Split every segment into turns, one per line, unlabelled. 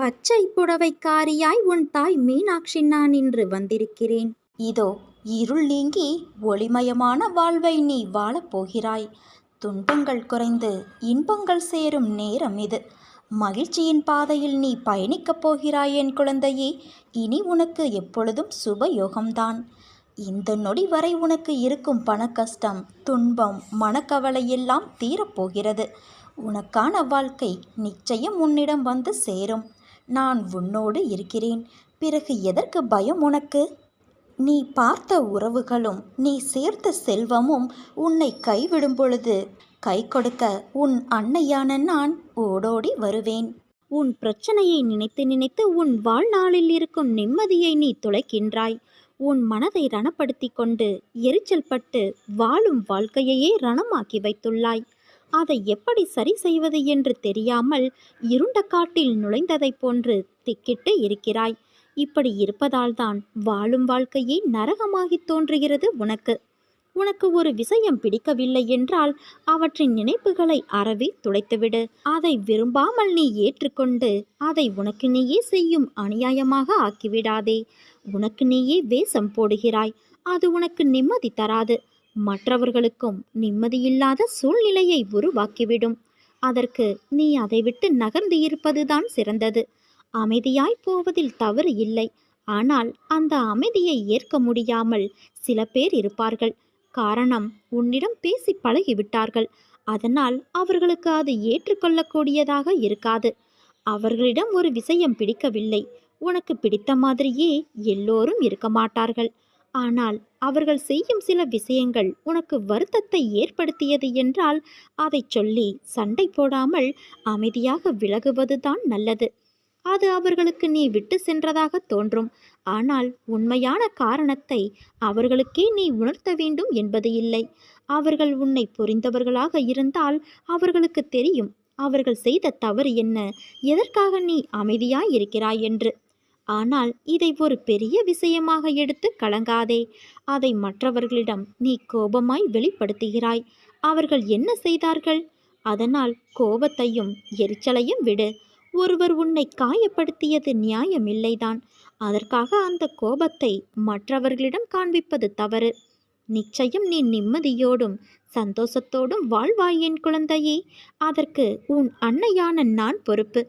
பச்சை புடவைக்காரியாய் உன் தாய் மீனாட்சி நான் இன்று வந்திருக்கிறேன். இதோ இருள் நீங்கி ஒளிமயமான வாழ்வை நீ வாழப் போகிறாய். துன்பங்கள் குறைந்து இன்பங்கள் சேரும் நேரம் இது. மகிழ்ச்சியின் பாதையில் நீ பயணிக்கப் போகிறாய் என் குழந்தையே இனி உனக்கு எப்பொழுதும் சுப யோகம்தான் இந்த நொடி வரை உனக்கு இருக்கும் பண கஷ்டம் துன்பம் மனக்கவலை எல்லாம் தீரப்போகிறது உனக்கான வாழ்க்கை நிச்சயம் உன்னிடம் வந்து சேரும். நான் உன்னோடு இருக்கிறேன். பிறகு எதற்கு பயம் உனக்கு? நீ பார்த்த உறவுகளும் நீ சேர்த்த செல்வமும் உன்னை கைவிடும் பொழுது கை கொடுக்க உன் அன்னையான நான் ஓடோடி வருவேன். உன் பிரச்சனையை நினைத்து நினைத்து உன் வாழ்நாளில் இருக்கும் நிம்மதியை நீ துளைக்கின்றாய். உன் மனதை ரணப்படுத்தி கொண்டு எரிச்சல் பட்டு வாழும் வாழ்க்கையையே ரணமாக்கி வைத்துள்ளாய். அதை எப்படி சரி செய்வது என்று தெரியாமல் இருண்ட காட்டில் நுழைந்ததைப் போன்று திக்கிட்டு இருக்கிறாய். இப்படி இருப்பதால்தான் வாழும் வாழ்க்கையே நரகமாகித் தோன்றுகிறது உனக்கு. உனக்கு ஒரு விஷயம் பிடிக்கவில்லை என்றால் அவற்றின் நினைப்புகளை அறவே துடைத்துவிடு. அதை விரும்பாமல் நீ ஏற்றுக்கொண்டு அதை உனக்கு நீயே செய்யும் அநியாயமாக ஆக்கிவிடாதே. உனக்கு நீயே வேஷம் போடுகிறாய். அது உனக்கு நிம்மதி தராது. மற்றவர்களுக்கும் நிம்மதியில்லாத சூழ்நிலையை உருவாக்கிவிடும். அதற்கு நீ அதை விட்டு நகர்ந்து இருப்பதுதான் சிறந்தது. அமைதியாய் போவதில் தவறு இல்லை. ஆனால் அந்த அமைதியை ஏற்க முடியாமல் சில பேர் இருப்பார்கள். காரணம் உன்னிடம் பேசி பழகிவிட்டார்கள். அதனால் அவர்களுக்கு அது ஏற்றுக்கொள்ளக்கூடியதாக இருக்காது. அவர்களிடம் ஒரு விஷயம் பிடிக்கவில்லை. உனக்கு பிடித்த மாதிரியே எல்லோரும் இருக்க மாட்டார்கள். ஆனால் அவர்கள் செய்யும் சில விஷயங்கள் உனக்கு வருத்தத்தை ஏற்படுத்தியது என்றால் அதை சொல்லி சண்டை போடாமல் அமைதியாக விலகுவதுதான் நல்லது. அது அவர்களுக்கு நீ விட்டு சென்றதாக தோன்றும். ஆனால் உண்மையான காரணத்தை அவர்களுக்கே நீ உணர்த்த வேண்டும் என்பது இல்லை. அவர்கள் உன்னை புரிந்தவர்களாக இருந்தால் அவர்களுக்கு தெரியும் அவர்கள் செய்த தவறு என்ன எதற்காக நீ அமைதியாய் இருக்கிறாய் என்று. ஆனால் இதை ஒரு பெரிய விஷயமாக எடுத்து கலங்காதே. அதை மற்றவர்களிடம் நீ கோபமாய் வெளிப்படுத்துகிறாய். அவர்கள் என்ன செய்தார்கள்? அதனால் கோபத்தையும் எரிச்சலையும் விடு. ஒருவர் உன்னை காயப்படுத்தியது நியாயமில்லைதான். அதற்காக அந்த கோபத்தை மற்றவர்களிடம் காண்பிப்பது தவறு. நிச்சயம் நீ நிம்மதியோடும் சந்தோஷத்தோடும் வாழ்வாய் என் குழந்தையே. அதற்கு உன் அன்னையான நான் பொறுப்பு.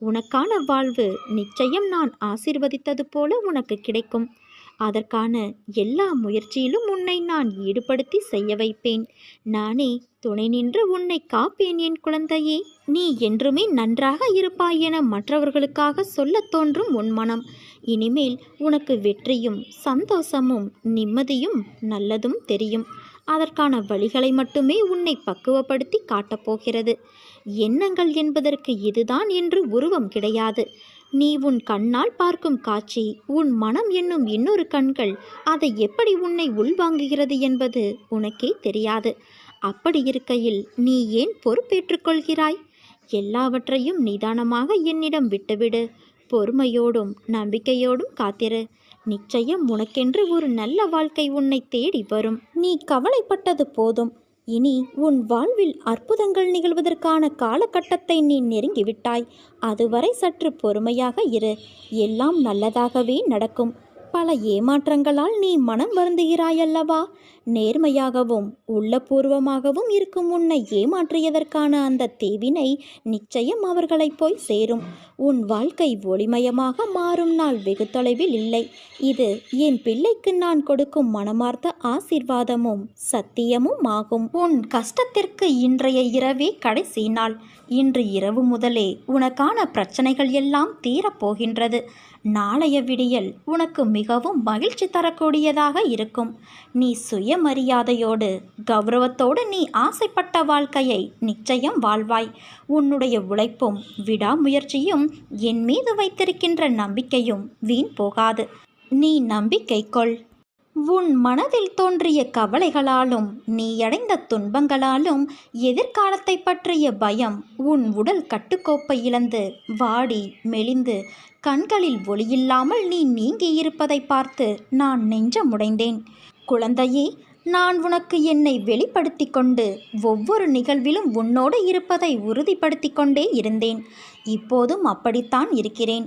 உனக்கான வாழ்வு நிச்சயம் நான் ஆசிர்வதித்தது போல உனக்கு கிடைக்கும். அதற்கான எல்லா முயற்சியிலும் உன்னை நான் ஈடுபடுத்தி செய்ய வைப்பேன். நானே துணை நின்று உன்னை காப்பேன் என் குழந்தையே. நீ என்றுமே நன்றாக இருப்பாய் என மற்றவர்களுக்காக சொல்லத் தோன்றும் உன் மனம். இனிமேல் உனக்கு வெற்றியும் சந்தோஷமும் நிம்மதியும் நல்லதும் தெரியும். அதற்கான வழிகளை மட்டுமே உன்னை பக்குவப்படுத்தி காட்டப்போகிறது எண்ணங்கள் என்பதற்கு இதுதான் என்று உருவம் கிடையாது. நீ உன் கண்ணால் பார்க்கும் காட்சி உன் மனம் என்னும் இன்னொரு கண்கள் அதை எப்படி உன்னை உள்வாங்குகிறது என்பது உனக்கே தெரியாது. அப்படி இருக்கையில் நீ ஏன் பொறுப்பேற்றுக்கொள்கிறாய் எல்லாவற்றையும் நிதானமாக என்னிடம் விட்டுவிடு. பொறுமையோடும் நம்பிக்கையோடும் காத்திரு. நிச்சயம் உனக்கென்று ஒரு நல்ல வாழ்க்கை உன்னை தேடி வரும். நீ கவலைப்பட்டது போதும். இனி உன் வாழ்வில் அற்புதங்கள் நிகழ்வதற்கான காலகட்டத்தை நீ நெருங்கிவிட்டாய். அதுவரை சற்று பொறுமையாக இரு. எல்லாம் நல்லதாகவே நடக்கும். பல ஏமாற்றங்களால் நீ மனம் வருந்துகிறாயல்லவா? நேர்மையாகவும் உள்ளபூர்வமாகவும் இருக்கும் உன்னை ஏமாற்றியதற்கான அந்த தீவினை நிச்சயம் அவர்களை போய் சேரும். உன் வாழ்க்கை ஒளிமயமாக மாறும் நாள் வெகு தொலைவில் இல்லை. இது என் பிள்ளைக்கு நான் கொடுக்கும் மனமார்த்த ஆசிர்வாதமும் சத்தியமும் ஆகும். உன் கஷ்டத்திற்கு இன்றைய இரவே கடைசி நாள். இன்று இரவு முதலே உனக்கான பிரச்சனைகள் எல்லாம் தீரப்போகின்றது நாளைய விடியல் உனக்கு மிகவும் மகிழ்ச்சி தரக்கூடியதாக இருக்கும். நீ சுய சுயமரியாதையோடு கௌரவத்தோடு நீ ஆசைப்பட்ட வாழ்க்கையை நிச்சயம் வாழ்வாய். உன்னுடைய உழைப்பும் விடாமுயற்சியும் என் மீது வைத்திருக்கின்ற நம்பிக்கையும் வீண் போகாது. நீ நம்பிக்கை கொள். உன் மனதில் தோன்றிய கவலைகளாலும் நீ அடைந்த துன்பங்களாலும் எதிர்காலத்தை பற்றிய பயம் உன் உடல் கட்டுக்கோப்பை இழந்து வாடி மெலிந்து கண்களில் ஒளியில்லாமல் நீ நீங்கியிருப்பதை பார்த்து நான் நெஞ்சமுடைந்தேன். குழந்தையே நான் உனக்கு என்னை வெளிப்படுத்தி கொண்டு ஒவ்வொரு நிகழ்விலும் உன்னோடு இருப்பதை உறுதிப்படுத்தி கொண்டே இருந்தேன். இப்போதும் அப்படித்தான் இருக்கிறேன்.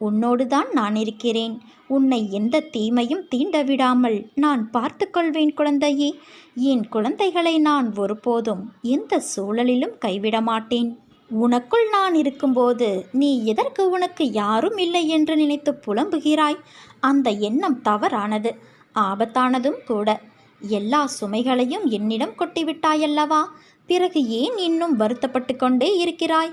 உன்னோடுதான் நான் இருக்கிறேன். உன்னை எந்த தீமையும் தீண்ட விடாமல் நான் பார்த்து கொள்வேன் குழந்தையே. என் குழந்தைகளை நான் ஒருபோதும் எந்த சூழலிலும் கைவிட மாட்டேன் உனக்குள் நான் இருக்கும்போது நீ எதற்கு உனக்கு யாரும் இல்லை என்று நினைத்து புலம்புகிறாய்? அந்த எண்ணம் தவறானது. ஆபத்தானதும் கூட. எல்லா சுமைகளையும் என்னிடம் கொட்டிவிட்டாயல்லவா? பிறகு ஏன் இன்னும் வருத்தப்பட்டு கொண்டே இருக்கிறாய்?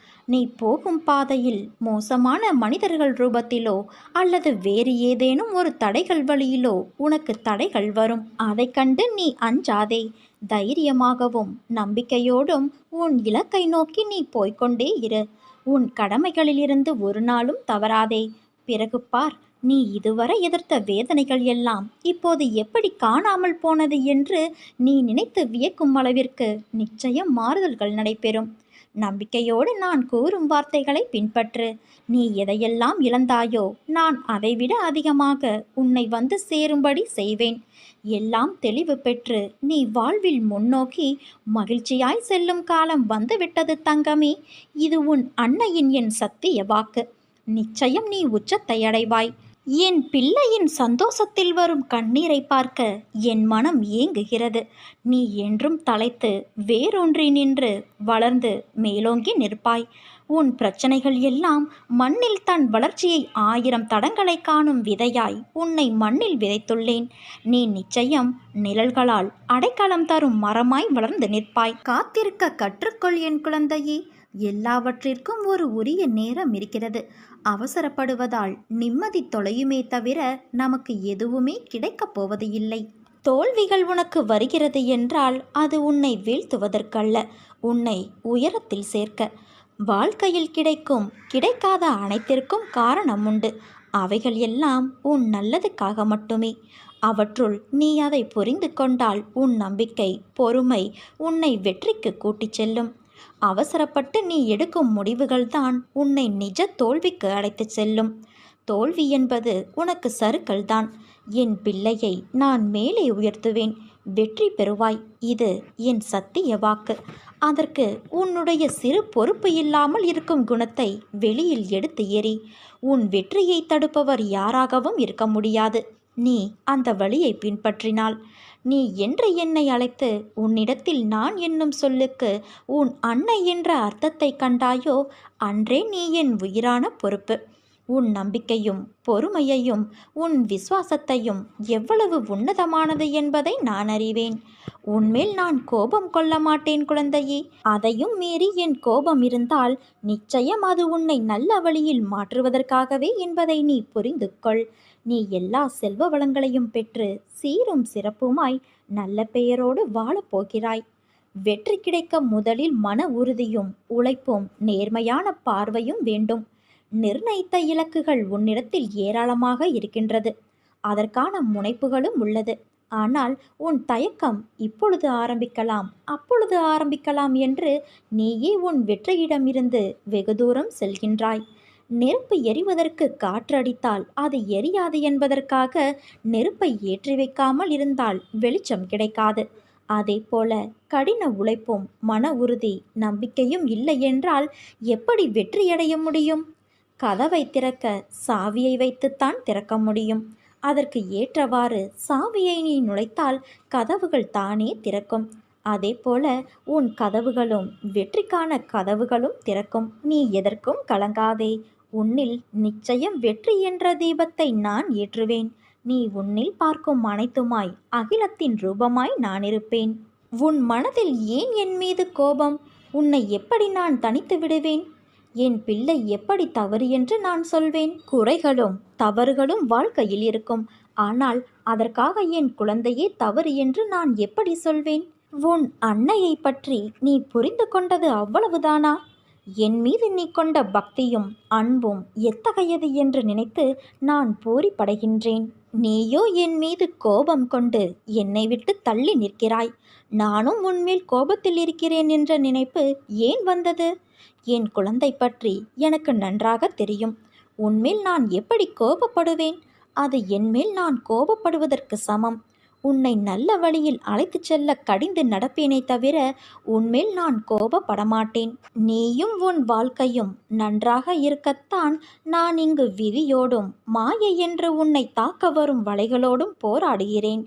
நீ போகும் பாதையில் மோசமான மனிதர்கள் ரூபத்திலோ அல்லது வேறு ஏதேனும் ஒரு தடைகள் வழியிலோ உனக்கு தடைகள் வரும். அதை கண்டு நீ அஞ்சாதே. தைரியமாகவும் நம்பிக்கையோடும் உன் இலக்கை நோக்கி நீ போய்கொண்டே இரு. உன் கடமைகளிலிருந்து ஒரு நாளும் தவறாதே. பிறகு பார் நீ இதுவரை எதிர்த்த வேதனைகள் எல்லாம் இப்போது எப்படி காணாமல் போனது என்று நீ நினைத்து வியக்கும் அளவிற்கு நிச்சயம் மாறுதல்கள் நடைபெறும். நம்பிக்கையோடு நான் கூறும் வார்த்தைகளை பின்பற்று. நீ எதையெல்லாம் இழந்தாயோ நான் அதைவிட அதிகமாக உன்னை வந்து சேரும்படி செய்வேன். எல்லாம் தெளிவு பெற்று நீ வாழ்வில் முன்னோக்கி மகிழ்ச்சியாய் செல்லும் காலம் வந்துவிட்டது தங்கமே. இது உன் அன்னையின் என் சத்திய வாக்கு. நிச்சயம் நீ உச்சத்தை அடைவாய். என் பிள்ளையின் சந்தோஷத்தில் வரும் கண்ணீரை பார்க்க என் மனம் ஏங்குகிறது. நீ என்றும் தலைத்து வேறொன்றி நின்று வளர்ந்து மேலோங்கி நிற்பாய். உன் பிரச்சனைகள் எல்லாம் மண்ணில் தன் வளர்ச்சியை ஆயிரம் தடங்களை காணும் விதையாய் உன்னை மண்ணில் விதைத்துள்ளேன். நீ நிச்சயம் நிழல்களால் அடைக்கலம் தரும் மரமாய் வளர்ந்து நிற்பாய். காத்திருக்க கற்றுக்கொள் என் குழந்தையே. எல்லாவற்றிற்கும் ஒரு உரிய நேரம் இருக்கிறது. அவசரப்படுவதால் நிம்மதி தொலையுமே தவிர நமக்கு எதுவுமே கிடைக்கப் போவது இல்லை தோல்விகள் உனக்கு வருகிறது என்றால் அது உன்னை வீழ்த்துவதற்கல்ல உன்னை உயரத்தில் சேர்க்க. வாழ்க்கையில் கிடைக்கும் கிடைக்காத அனைத்திற்கும் காரணம் உண்டு. அவைகள் எல்லாம் உன் நல்லதுக்காக மட்டுமே. அவற்றுள் நீ அதை புரிந்து கொண்டால் உன் நம்பிக்கை பொறுமை உன்னை வெற்றிக்கு கூட்டிச் செல்லும். அவசரப்பட்டு நீ எடுக்கும் முடிவுகள்தான் உன்னை நிஜ தோல்விக்கு அழைத்துச் செல்லும். தோல்வி என்பது உனக்கு சறுக்கள்தான். என் பிள்ளையை நான் மேலே உயர்த்துவேன். வெற்றி பெறுவாய். இது என் சத்திய வாக்கு. அதற்கு உன்னுடைய சிறு பொறுப்பு இல்லாமல் இருக்கும் குணத்தை வெளியில் எடுத்து எறி உன் வெற்றியை தடுப்பவர் யாராகவும் இருக்க முடியாது. நீ அந்த வழியை பின்பற்றினாள் நீ என்று என்னை அழைத்து உன்னிடத்தில் நான் என்னும் சொல்லுக்கு உன் அன்னை என்ற அர்த்தத்தை கண்டாயோ அன்றே நீ என் உயிரான பொறுப்பு. உன் நம்பிக்கையும் பொறுமையையும் உன் விசுவாசத்தையும் எவ்வளவு உன்னதமானது என்பதை நான் அறிவேன். உன்மேல் நான் கோபம் கொள்ள மாட்டேன் குழந்தையே. அதையும் மீறி என் கோபம் இருந்தால் நிச்சயம் அது உன்னை நல்ல வழியில் மாற்றுவதற்காகவே என்பதை நீ புரிந்து கொள் நீ எல்லா செல்வ வளங்களையும் பெற்று சீரும் சிறப்புமாய் நல்ல பெயரோடு வாழப்போகிறாய் வெற்றி கிடைக்க முதலில் மன உறுதியும் உழைப்பும் நேர்மையான பார்வையும் வேண்டும். நிர்ணயித்த இலக்குகள் உன்னிடத்தில் ஏராளமாக இருக்கின்றது. அதற்கான முனைப்புகளும் உள்ளது. ஆனால் உன் தயக்கம் இப்பொழுது ஆரம்பிக்கலாம் அப்பொழுது ஆரம்பிக்கலாம் என்று நீயே உன் வெற்றியிடமிருந்து வெகு தூரம் செல்கின்றாய். நெருப்பு எரிவதற்கு காற்றடித்தால் அது எரியாது என்பதற்காக நெருப்பை ஏற்றி வைக்காமல் இருந்தால் வெளிச்சம் கிடைக்காது. அதே போல கடின உழைப்பும் மன உறுதி நம்பிக்கையும் இல்லை என்றால் எப்படி வெற்றியடைய முடியும்? கதவை திறக்க சாவியை வைத்துத்தான் திறக்க முடியும். அதற்கு ஏற்றவாறு சாவியை நீ நுழைத்தால் கதவுகள் தானே திறக்கும். அதேபோல உன் கதவுகளும் வெற்றிக்கான கதவுகளும் திறக்கும். நீ எதற்கும் கலங்காதே. உன்னில் நிச்சயம் வெற்றி என்ற தீபத்தை நான் ஏற்றுவேன். நீ உன்னில் பார்க்கும் அனைத்துமாய் அகிலத்தின் ரூபமாய் நான் இருப்பேன். உன் மனதில் ஏன் என் மீது கோபம்? உன்னை எப்படி நான் தனித்து விடுவேன்? என் பிள்ளை எப்படி தவறு என்று நான் சொல்வேன்? குறைகளும் தவறுகளும் வாழ்க்கையில் இருக்கும். ஆனால் அதற்காக என் குழந்தையே தவறு என்று நான் எப்படி சொல்வேன்? உன் அன்னையை பற்றி நீ புரிந்து கொண்டது அவ்வளவுதானா? என் மீது நீ கொண்ட பக்தியும் அன்பும் எத்தகையது என்று நினைத்து நான் பூரிப்படைகின்றேன். நீயோ என் மீது கோபம் கொண்டு என்னை விட்டு தள்ளி நிற்கிறாய். நானும் உன்மேல் கோபத்தில் இருக்கிறேன் என்ற நினைப்பு ஏன் வந்தது? என் குழந்தை பற்றி எனக்கு நன்றாக தெரியும். உன்மேல் நான் எப்படி கோபப்படுவேன்? அது என்மேல் நான் கோபப்படுவதற்கு சமம். உன்னை நல்ல வழியில் அழைத்துச் செல்ல கடிந்து நடப்பேனே தவிர உன்மேல் நான் கோபப்படமாட்டேன். நீயும் உன் வாழ்க்கையும் நன்றாக இருக்கத்தான் நான் இங்கு விதியோடும் மாயை என்று உன்னை தாக்க வரும் வலைகளோடும் போராடுகிறேன்.